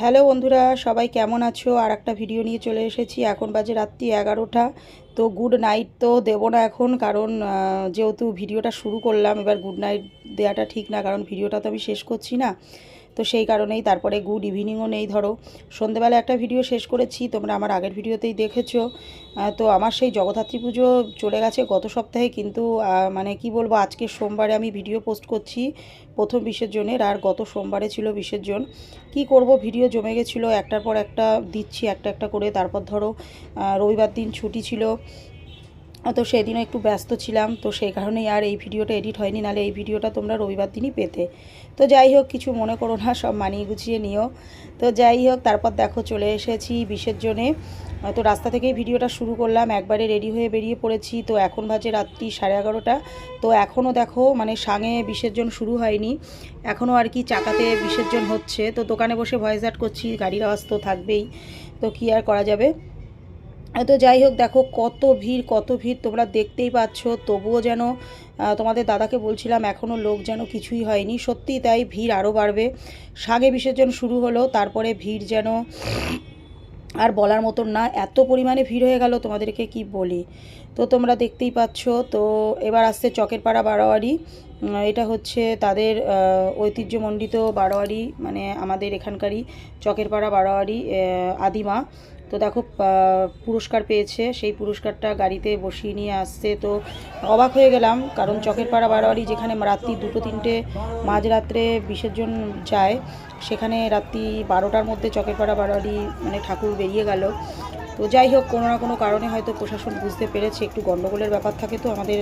Hello বন্ধুরা, সবাই কেমন আছো? আর একটা ভিডিও নিয়ে চলে এসেছি। এখন বাজে রাত্রি এগারোটা। তো গুড নাইট তো দেবো না এখন, কারণ যেহেতু ভিডিওটা শুরু করলাম, এবার গুড নাইট দেওয়াটা ঠিক না, কারণ ভিডিওটা তো আমি শেষ করছি না। তো সেই কারণেই তারপরে গুড ইভিনিংও নেই, ধরো। সন্ধেবেলা একটা ভিডিও শেষ করেছি, তোমরা আমার আগের ভিডিওতেই দেখেছ। তো আমার সেই জগদ্ধাত্রী পুজো চলে গেছে গত সপ্তাহে, কিন্তু মানে কি বলব, আজকে সোমবারে আমি ভিডিও পোস্ট করছি প্রথম বিসর্জনের আর গত সোমবারে ছিল বিসর্জন কি করব ভিডিও জমে গেছিল, একটার পর একটা দিচ্ছি, একটা একটা করে। তারপর ধরো রবিবার দিন ছুটি ছিল তো সেদিনও একটু ব্যস্ত ছিলাম, তো সেই কারণেই আর এই ভিডিওটা এডিট হয়নি নাহলে এই ভিডিওটা তোমরা রবিবার দিনই পেতে। তো যাই হোক, কিছু মনে করো না, সব মানিয়ে গুছিয়ে নিও। তো যাই হোক, তারপর দেখো চলে এসেছি বিসর্জনে তো রাস্তা থেকেই ভিডিওটা শুরু করলাম, একবারে রেডি হয়ে বেরিয়ে পড়েছি। তো এখন বাজে রাত্রি সাড়ে এগারোটা। তো এখনও দেখো মানে সাঙে বিসর্জন শুরু হয়নি। এখনও আর কি চাকাতে বিসর্জন হচ্ছে। তো দোকানে বসে ভয়েস অ্যাড করছি, গাড়ির আওয়াজ তো থাকবেই। তো কী আর করা যাবে? তো যাই হোক, দেখো কত ভিড় কত ভিড় তোমরা দেখতেই পাচ্ছ। তবুও যেন তোমাদের দাদাকে বলছিলাম এখনও লোক যেন কিছুই হয়নি। সত্যিই তাই ভিড় আরও বাড়বে। সাগে বিসর্জন শুরু হলো, তারপরে ভিড় যেন আর বলার মতন না, এত পরিমাণে ভিড় হয়ে গেল তোমাদেরকে কি বলি। তো তোমরা দেখতেই পাচ্ছ, তো এবার আসছে চকের পাড়া বারোয়ারি। এটা হচ্ছে তাদের ঐতিহ্যমণ্ডিত বারোয়ারি মানে আমাদের এখানকারই চকের পাড়া বারোয়ারি আদিমা। তো দেখো পুরস্কার পেয়েছে। সেই পুরস্কারটা গাড়িতে বসিয়ে নিয়ে আসছে। তো অবাক হয়ে গেলাম, কারণ চকের পাড়া বারোয়ারি যেখানে রাত্রি দুটো তিনটে মাঝরাত্রে বিসর্জন যায়, সেখানে রাত্রি বারোটার মধ্যে চকের পাড়া বারোয়ারি মানে ঠাকুর বেরিয়ে গেল। তো যাই হোক, কোনো না কোনো কারণে হয়তো প্রশাসন বুঝতে পেরেছে, একটু গণ্ডগোলের ব্যাপার থাকে তো আমাদের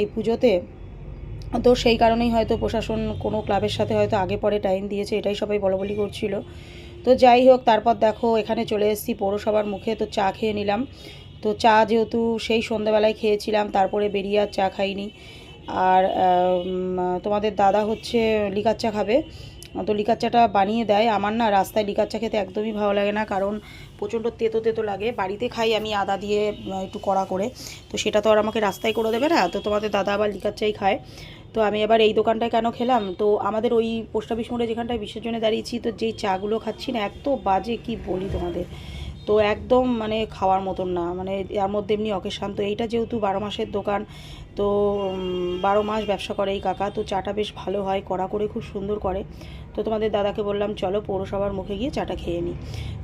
এই পুজোতে। তো সেই কারণেই হয়তো প্রশাসন কোনো ক্লাবের সাথে হয়তো আগে পরে টাইম দিয়েছে, এটাই সবাই বলাবলি করছিল। তো যাই হোক, তারপর দেখো এখানে চলে এসেছি পৌরসভার মুখে, তো চা খেয়ে নিলাম। তো চা যেহেতু সেই সন্ধ্যাবেলায় খেয়েছিলাম, তারপরে বেরিয়ে আর চা খাইনি। আর তোমাদের দাদা হচ্ছে লিকার চা খাবে। তো লিকার চাটা বানিয়ে দেয়। আমার না রাস্তায় লিকার চা খেতে একদমই ভালো লাগে না, কারণ প্রচণ্ড তেতো তেতো লাগে। বাড়িতে খাই আমি আদা দিয়ে, একটু কড়া করে। তো সেটা তো আর আমাকে রাস্তায় করে দেবে না। তো তোমাদের দাদা আবার লিকার চাই খায়। তো আমি আবার এই দোকানটায় কেন খেলাম? তো আমাদের ওই পোস্ট অফিস মোড়ে যেখানটায় বিসর্জনে দাঁড়িয়েছি, তো যেই চাগুলো খাচ্ছি না, এত বাজে কি বলি তোমাদের? তো একদম মানে খাওয়ার মতন না। মানে এর মধ্যে এমনি অকেশান। তো এইটা যেহেতু বারো মাসের দোকান, তো বারো মাস ব্যবসা করে এই কাকা। তো চাটা বেশ ভালো হয়, কড়া করে খুব সুন্দর করে। তো তোমাদের দাদাকে বললাম, চলো পৌরসভার মুখে গিয়ে চাটা খেয়ে নিই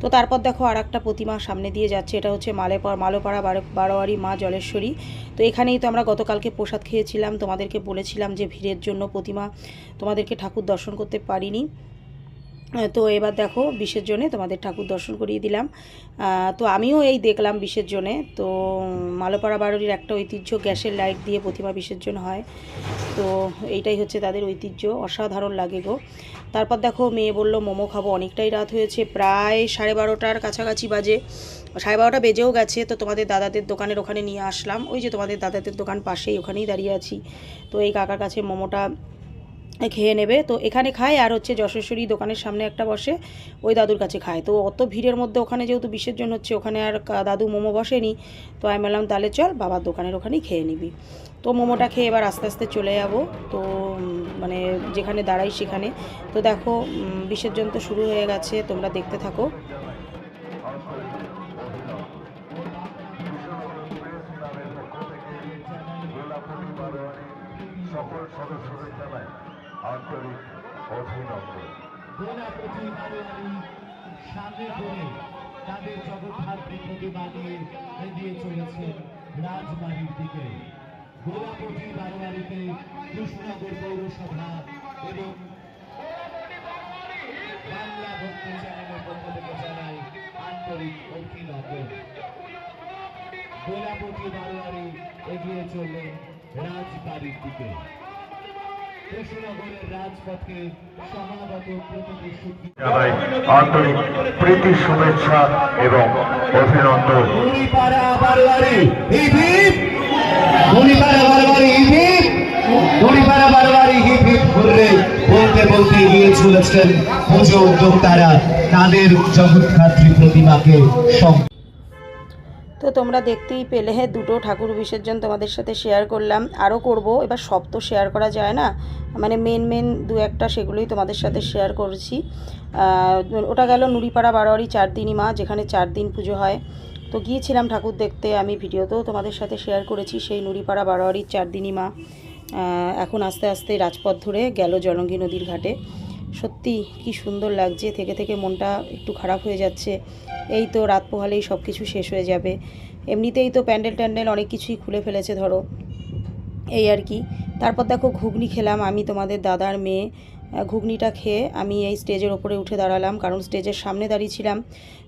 তো তারপর দেখো আর একটা প্রতিমা সামনে দিয়ে যাচ্ছে। এটা হচ্ছে মালেপাড়া মালোপাড়া, বারো- বারোয়ারি, মা জলেশ্বরী। তো এখানেই তো আমরা গতকালকে প্রসাদ খেয়েছিলাম। তোমাদেরকে বলেছিলাম যে ভিড়ের জন্য প্রতিমা তোমাদেরকে ঠাকুর দর্শন করতে পারিনি। তো এবার দেখো বিসর্জনে তোমাদের ঠাকুর দর্শন করিয়ে দিলাম। তো আমিও এই দেখলাম বিসর্জনে তো মালোপাড়া বাড়ির একটা ঐতিহ্য, গ্যাসের লাইট দিয়ে প্রতিমা বিসর্জন হয়। তো এইটাই হচ্ছে তাদের ঐতিহ্য, অসাধারণ লাগে গো। তারপর দেখো মেয়ে বলল, মোমো খাব। অনেকটাই রাত হয়েছে, প্রায় সাড়ে বারোটার কাছাকাছি বাজে। সাড়ে বারোটা বেজেও গেছে, তো তোমাদের দাদাদের দোকানের ওখানে নিয়ে আসলাম। ওই যে তোমাদের দাদাদের দোকান পাশেই ওখানেই দাঁড়িয়ে আছি। তো এই কাকার কাছে মোমোটা খেয়ে নেবে। তো এখানে খায় আর হচ্ছে যশেশ্বরী দোকানের সামনে একটা বসে, ওই দাদুর কাছে খায়। তো অত ভিড়ের মধ্যে ওখানে যেহেতু বিসর্জন হচ্ছে ওখানে আর দাদু মোমো বসেনি, তো আমি বললাম, তাহলে চল বাবার দোকানের ওখানেই খেয়ে নিবি। তো মোমোটা খেয়ে এবার আস্তে আস্তে চলে যাব। তো মানে যেখানে দাঁড়াই সেখানে। তো দেখো বিসর্জন তো শুরু হয়ে গেছে, তোমরা দেখতে থাকো। আন্তরিক অভিনন্দন। সামনে তাদের এগিয়ে চলেছেন রাজবাড়ির দিকে। গোলাপতি পৌরসভা এবং বাংলা চ্যানেলের পক্ষ থেকে জানাই আন্তরিক অভিনন্দন। গোলাপতি এগিয়ে রাজবাড়ির দিকে। আন্তরিক প্রীতি শুভেচ্ছা এবং অভিনন্দন। বলতে বলতে চলেছেন পুজো উদ্যোক্তারা। তাদের জগৎখাত্রী প্রতিমাকে সং তো তোমরা দেখতেই পেলে হ্যাঁ দুটো ঠাকুর বিসর্জন তোমাদের সাথে শেয়ার করলাম। আরও করব, এবার সব তো শেয়ার করা যায় না। মানে মেন মেন দু একটা সেগুলোই তোমাদের সাথে শেয়ার করছি। ওটা গেল নুড়িপাড়া বারোয়ারি চার দিনই মা, যেখানে চার দিন পুজো হয়। তো গিয়েছিলাম ঠাকুর দেখতে, আমি ভিডিওতেও তোমাদের সাথে শেয়ার করেছি সেই নুড়িপাড়া বারোয়ারির চার দিনই মা এখন আস্তে আস্তে রাজপথ ধরে গেল জলঙ্গি নদীর ঘাটে। সত্যি কি সুন্দর লাগছে, থেকে থেকে মনটা একটু খারাপ হয়ে যাচ্ছে। এই তো রাত পোহালেই সব কিছু শেষ হয়ে যাবে। এমনিতেই তো প্যান্ডেল ট্যান্ডেল অনেক কিছুই খুলে ফেলেছে, ধরো। এই আর কি। তারপর দেখো ঘুগনি খেলাম আমি, তোমাদের দাদার মেয়ে। ঘুগনিটা খেয়ে আমি এই স্টেজের ওপরে উঠে দাঁড়ালাম, কারণ স্টেজের সামনে দাঁড়িয়েছিলাম।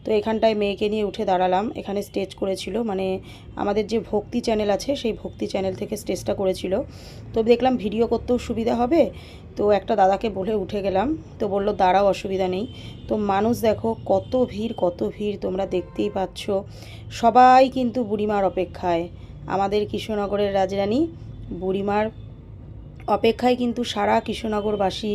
তো এখানটায় মেয়েকে নিয়ে উঠে দাঁড়ালাম, এখানে স্টেজ করেছিল। মানে আমাদের যে ভক্তি চ্যানেল আছে, সেই ভক্তি চ্যানেল থেকে স্টেজটা করেছিল। তো দেখলাম ভিডিও করতেও সুবিধা হবে। তো একটা দাদাকে বলে উঠে গেলাম। তো বলল, দাঁড়াও, অসুবিধা নেই। তো মানুষ দেখো, কত ভিড় কত ভিড় তোমরা দেখতেই পাচ্ছ। সবাই কিন্তু বুড়িমার অপেক্ষায়। আমাদের কৃষ্ণনগরের রাজরানী বুড়িমার অপেক্ষায় কিন্তু সারা কৃষ্ণনগরবাসী,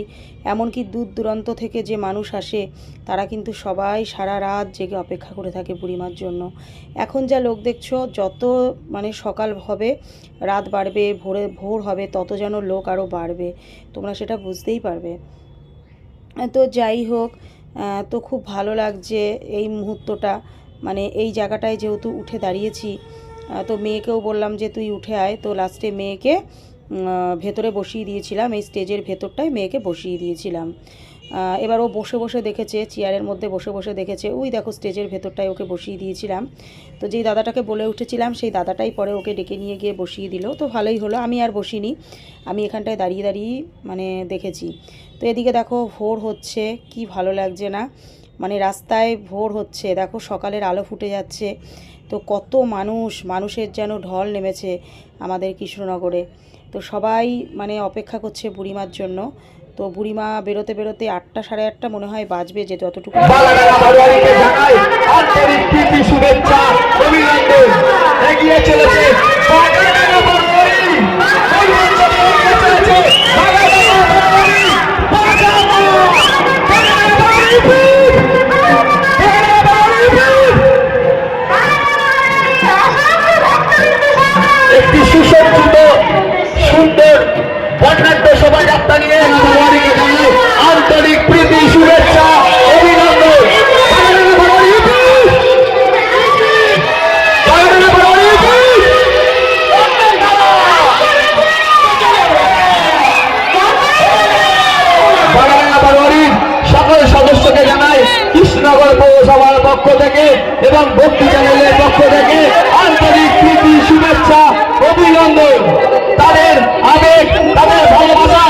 এমনকি দূর দূরান্ত থেকে যে মানুষ আসে, তারা কিন্তু সবাই সারা রাত জেগে অপেক্ষা করে থাকে বুড়িমার জন্য। এখন যা লোক দেখছ, যত মানে সকাল হবে, রাত বাড়বে, ভোরে ভোর হবে, তত যেন লোক আরও বাড়বে। তোমরা সেটা বুঝতেই পারবে। তো যাই হোক তো খুব ভালো লাগছে এই মুহূর্তটা। মানে এই জায়গাটায় যেহেতু উঠে দাঁড়িয়েছি তো মেয়েকেও বললাম যে তুই উঠে আয়। তো লাস্টে মেয়েকে ভেতরে বসিয়ে দিয়েছিলাম, এই স্টেজের ভেতরটায় মেয়েকে বসিয়ে দিয়েছিলাম। এবার ও বসে বসে দেখেছে, চেয়ারের মধ্যে বসে বসে দেখেছে, ওই দেখো স্টেজের ভেতরটায় ওকে বসিয়ে দিয়েছিলাম। তো যেই দাদাটাকে বলে উঠেছিলাম, সেই দাদাটাই পরে ওকে ডেকে নিয়ে গিয়ে বসিয়ে দিল। তো ভালোই হলো, আমি আর বসিনি, আমি এখানটায় দাঁড়িয়ে দাঁড়িয়ে মানে দেখেছি। তো এদিকে দেখো ভোর হচ্ছে, কি ভালো লাগছে না? মানে রাস্তায় ভোর হচ্ছে, দেখো সকালের আলো ফুটে যাচ্ছে। তো কত মানুষ, মানুষের যেন ঢল নেমেছে আমাদের কৃষ্ণনগরে। তো সবাই মানে অপেক্ষা করছে বুড়িমার জন্য। তো বুড়িমা বেরোতে বেরোতে আটটা সাড়ে আটটা মনে হয় বাজবে যে যতটুকু পক্ষ থেকে এবং ভক্তি চ্যানেলের পক্ষ থেকে আন্তরিক শুভেচ্ছা অভিনন্দন। তাদের আবেগ তাদের ভালোবাসা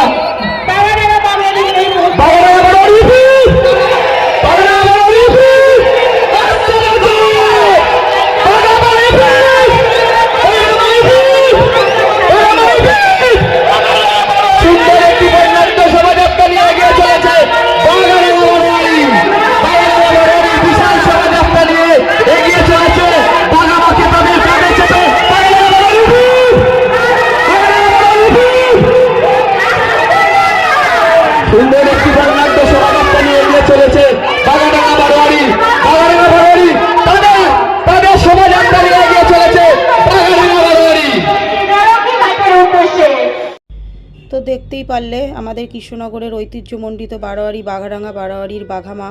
তো দেখতেই পারলে আমাদের কৃষ্ণনগরের ঐতিহ্যমণ্ডিত বারোয়ারি বাঘারাঙা বারোয়ারির বাঘামা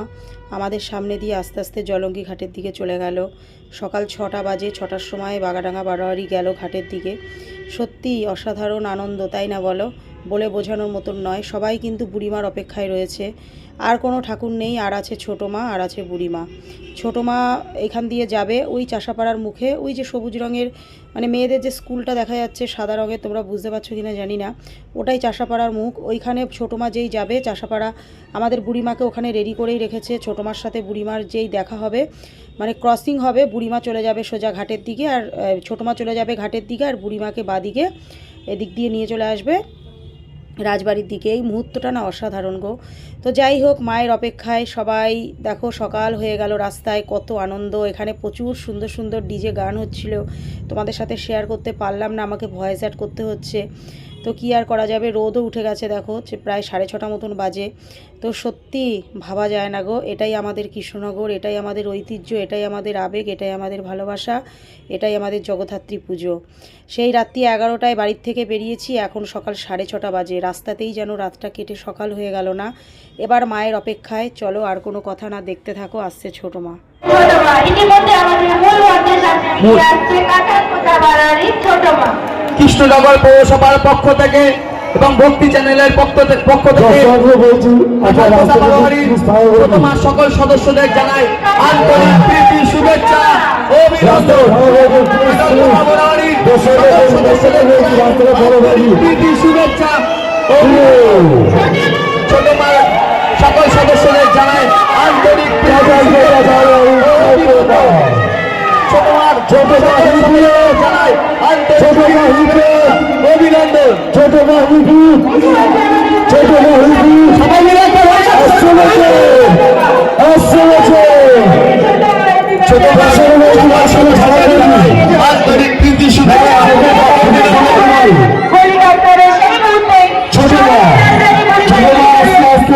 আমাদের সামনে দিয়ে আস্তে আস্তে জলঙ্গি ঘাটের দিকে চলে গেল। সকাল ছটা বাজে, ছটার সময় বাঘারাঙা বারোয়ারি গেল ঘাটের দিকে। সত্যি অসাধারণ আনন্দ, তাই না বলো? বলে বোঝানোর মতন নয়। সবাই কিন্তু বুড়িমার অপেক্ষায় রয়েছে। আর কোনো ঠাকুর নেই, আর আছে ছোটো মা, আর আছে বুড়িমা ছোটো মা এখান দিয়ে যাবে, ওই চাষাপাড়ার মুখে, ওই যে সবুজ রঙের মানে মেয়েদের যে স্কুলটা দেখা যাচ্ছে সাদা রঙের, তোমরা বুঝতে পারছ কি না জানি না, ওটাই চাষাপাড়ার মুখ। ওইখানে ছোটো মা যেই যাবে, চাষাপাড়া আমাদের বুড়িমাকে ওখানে রেডি করেই রেখেছে। ছোটো মার সাথে বুড়িমার যেই দেখা হবে মানে ক্রসিং হবে বুড়িমা চলে যাবে সোজা ঘাটের দিকে, আর ছোটো মা চলে যাবে ঘাটের দিকে, আর বুড়িমাকে বাদিকে এদিক দিয়ে নিয়ে চলে আসবে। রাজবাড়ির দিকে। এই মুহূর্তটা না অসাধারণ গো। তো যাই হোক, মায়ের অপেক্ষায় সবাই, দেখো সকাল হয়ে গেল রাস্তায়, কত আনন্দ। এখানে প্রচুর সুন্দর সুন্দর ডিজে গান হচ্ছিল। তোমাদের সাথে শেয়ার করতে পারলাম না, আমাকে ভয়েস অ্যাড করতে হচ্ছে। তো কি আর করা যাবে? রোদও উঠে গেছে, দেখো যে প্রায় সাড়ে ছটা মতন বাজে। তো সত্যি ভাবা যায় না গো, এটাই আমাদের কৃষ্ণনগর, এটাই আমাদের ঐতিহ্য, এটাই আমাদের আবেগ, এটাই আমাদের ভালোবাসা, এটাই আমাদের জগদ্ধাত্রী পুজো। সেই রাত্রি এগারোটায় বাড়ির থেকে বেরিয়েছি, এখন সকাল সাড়ে ছটা বাজে। রাস্তাতেই যেন রাতটা কেটে সকাল হয়ে গেল না। এবার মায়ের অপেক্ষায় চলো আর কোনো কথা না দেখতে থাকো আসছে ছোট মা। কৃষ্ণনগর পৌরসভার পক্ষ থেকে এবং ভক্তি চ্যানেলের পক্ষ থেকে- পক্ষ থেকে কাঁঠালকোটা সকল সদস্যদের জানাই আন্তরিক প্রীতি শুভেচ্ছা ও অভিনন্দন সদস্যদের প্রীতি শুভেচ্ছা ও ছোট মা সকল সদস্যদের জানাই আন্তরিক ছোট মার ছোট জানাই আন্তরিক ছোট মাহিবি ছোট সবাই মিলে আসছে আসছে ছোট ছাড়া আন্তরিক প্রীতি শুভেচ্ছা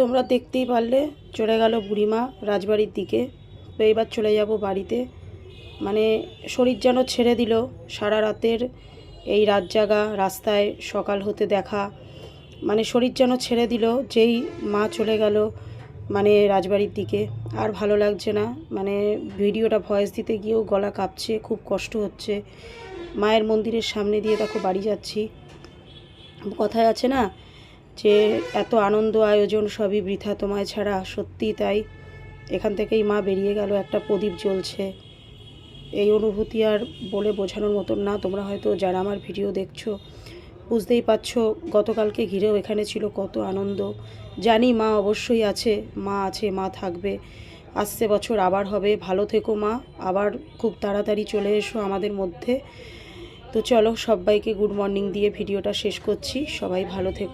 তোমরা দেখতেই পারলে, চলে গেল বুড়িমা রাজবাড়ির দিকে। তো এবার চলে যাব বাড়িতে। মানে শরীর যেন ছেড়ে দিল সারা রাতের এই রাত জাগা, রাস্তায় সকাল হতে দেখা। মানে শরীর যেন ছেড়ে দিল যেই মা চলে গেল মানে রাজবাড়ির দিকে। আর ভালো লাগছে না মানে ভিডিওটা ভয়েস দিতে গিয়েও গলা কাঁপছে, খুব কষ্ট হচ্ছে। মায়ের মন্দিরের সামনে দিয়ে দেখো বাড়ি যাচ্ছি। কথায় আছে না যে এত আনন্দ আয়োজন সবই বৃথা তোমায় ছাড়া সত্যিই তাই। এখান থেকেই মা বেরিয়ে গেল, একটা প্রদীপ জ্বলছে। এই অনুভূতি আর বলে বোঝানোর মতন না, তোমরা হয়তো যারা আমার ভিডিও দেখছ, বুঝতেই পারছ গতকালকে ঘিরেও এখানে ছিল কত আনন্দ। জানি মা অবশ্যই আছে, মা আছে, মা থাকবে। আসছে বছর, আবার হবে। ভালো থেকো মা, আবার খুব তাড়াতাড়ি চলে এসো আমাদের মধ্যে। তো চলো সবাইকে গুড মর্নিং দিয়ে ভিডিওটা শেষ করছি। সবাই ভালো থেকো।